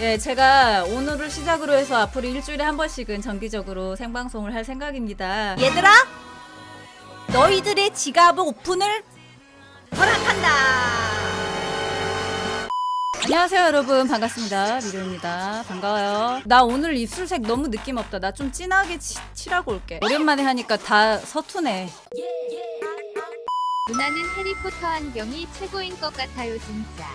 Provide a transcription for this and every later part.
예, 제가 오늘을 시작으로 해서 앞으로 일주일에 한 번씩은 정기적으로 생방송을 할 생각입니다. 얘들아, 너희들의 지갑 오픈을 허락한다. 안녕하세요, 여러분. 반갑습니다. 미료입니다. 반가워요. 나 오늘 입술색 너무 느낌 없다. 나 좀 진하게 치, 칠하고 올게. 오랜만에 하니까 다 서투네. 누나는 해리포터 안경이 최고인 것 같아요 진짜.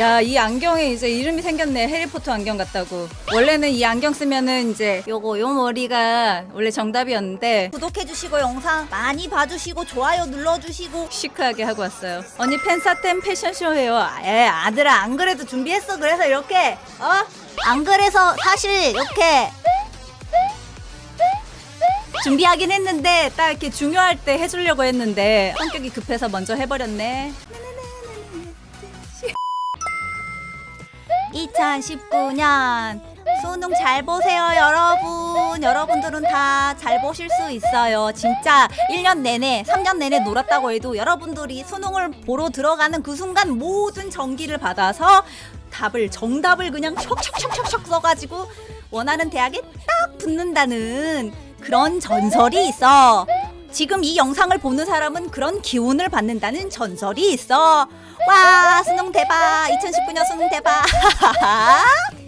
야, 이 안경에 이제 이름이 생겼네. 해리포터 안경 같다고. 원래는 이 안경 쓰면은 이제 요거, 요 머리가 원래 정답이었는데 구독해주시고 영상 많이 봐주시고 좋아요 눌러주시고 시크하게 하고 왔어요. 언니 팬사템 패션쇼예요. 에 아들아 안 그래도 준비했어. 그래서 이렇게 어? 안 그래서 사실 이렇게 준비하긴 했는데 딱 이렇게 중요할 때 해주려고 했는데 성격이 급해서 먼저 해버렸네. 2019년. 수능 잘 보세요 여러분. 여러분들은 다 잘 보실 수 있어요. 진짜 1년 내내 3년 내내 놀았다고 해도 여러분들이 수능을 보러 들어가는 그 순간 모든 전기를 받아서 답을 정답을 그냥 촉촉촉촉촉 써가지고 원하는 대학에 딱 붙는다는 그런 전설이 있어 지금 이 영상을 보는 사람은 그런 기운을 받는다는 전설이 있어. 와 수능 대박. 2019년 수능 대박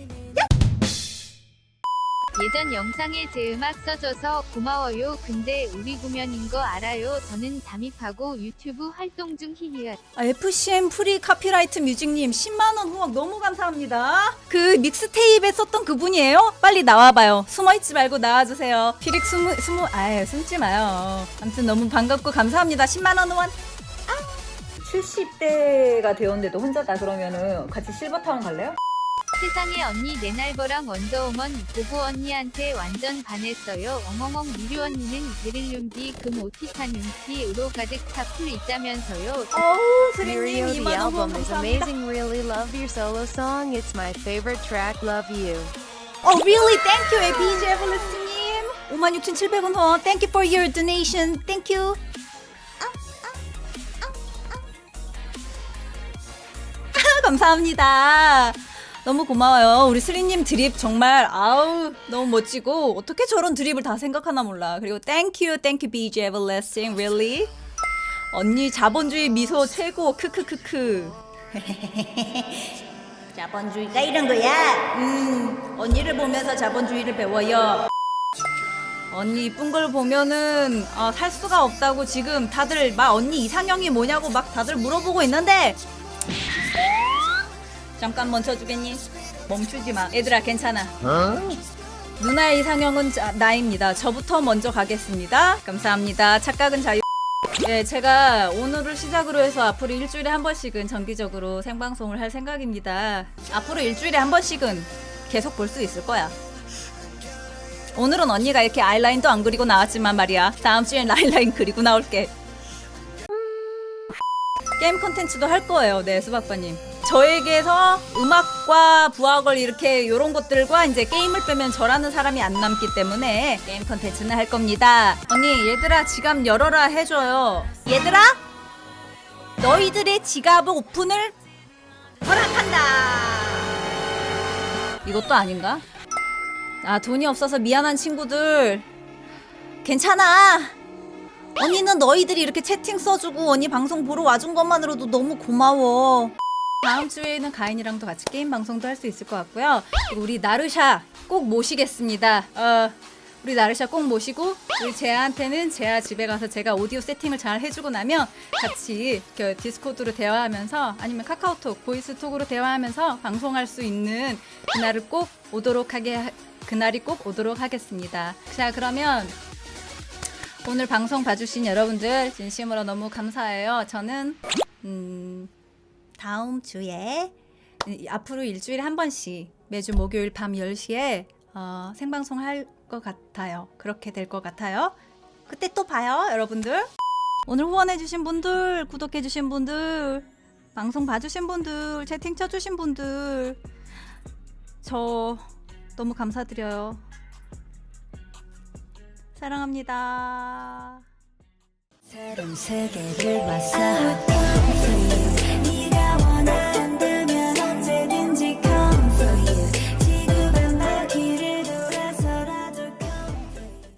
예전 영상에 제 음악 써줘서 고마워요. 근데 우리 구면인 거 알아요. 저는 잠입하고 유튜브 활동 중 히히엇. 아, FCM 프리 카피라이트 뮤직님 10만원 후원 너무 감사합니다. 그 믹스테이프에 썼던 그분이에요? 빨리 나와봐요. 숨어있지 말고 나와주세요. 피릭 숨, 숨, 아예 숨지 마요. 아무튼 너무 반갑고 감사합니다. 10만원 후원. 아! 70대가 되었는데도 혼자다 그러면은 같이 실버타운 갈래요? 세상에 언니 네날버랑 원더우먼 보고 언니한테 완전 반했어요. 엉엉엉 미류 언니는 베릴륨디 금 오티타늄티 으로 가득 차풀 있다면서요. 어우 Mirio, 스리님 the 2만원 후원 album is amazing. Really love your solo song. It's my favorite track. Love you. Oh really? Thank you, APJ 에블리스님. 56,700원 후원. Thank you for your donation. Thank you. 감사합니다. 너무 고마워요. 우리 스리님 드립 정말 아우 너무 멋지고 어떻게 저런 드립을 다 생각하나 몰라. 그리고 thank you, thank you, BJ Everlasting, really. 언니 자본주의 미소 최고 크크크크. 자본주의가 이런 거야 음 언니를 보면서 자본주의를 배워요 언니 이쁜 걸 보면은 아, 살 수가 없다고 지금 다들 막 언니 이상형이 뭐냐고 막 다들 물어보고 있는데 잠깐 멈춰주겠니? 멈추지 마. 얘들아 괜찮아. 누나의 이상형은 자- 나입니다. 저부터 먼저 가겠습니다. 감사합니다. 착각은 자유. 예, 제가 오늘을 시작으로 해서 앞으로 일주일에 한 번씩은 정기적으로 생방송을 할 생각입니다. 앞으로 일주일에 한 번씩은 계속 볼 수 있을 거야. 오늘은 언니가 이렇게 아이라인도 안 그리고 나왔지만 말이야. 다음 주엔 아이라인 그리고 나올게. 게임 콘텐츠도 할 거예요. 네, 수박바님. 저에게서 음악과 부학을 이렇게 요런 것들과 이제 게임을 빼면 저라는 사람이 안 남기 때문에 게임 콘텐츠는 할 겁니다. 언니, 얘들아 지갑 열어라 해줘요. 얘들아 너희들의 지갑 오픈을 허락한다 이것도 아닌가? 아, 돈이 없어서 미안한 친구들. 괜찮아. 언니는 너희들이 이렇게 채팅 써주고 언니 방송 보러 와준 것만으로도 너무 고마워 다음 주에는 가인이랑도 같이 게임 방송도 할 수 있을 것 같고요. 우리 나르샤 꼭 모시겠습니다. 어, 우리 나르샤 꼭 모시고 우리 제아한테는 제아 집에 가서 제가 오디오 세팅을 잘 해주고 나면 같이 그 디스코드로 대화하면서 아니면 카카오톡 보이스톡으로 대화하면서 방송할 수 있는 그날을 꼭 오도록 하게 하- 그날이 꼭 오도록 하겠습니다. 자 그러면 오늘 방송 봐주신 여러분들 진심으로 너무 감사해요. 저는 음. 다음 주에 이- 앞으로 일주일에 한 번씩 매주 목요일 밤 10시에 어, 생방송 할 것 같아요. 그렇게 될 것 같아요. 그때 또 봐요, 여러분들. 오늘 후원해주신 분들, 구독해주신 분들, 방송 봐주신 분들, 채팅 쳐주신 분들, 저 너무 감사드려요. 사랑합니다. 새로운 세계를 왔어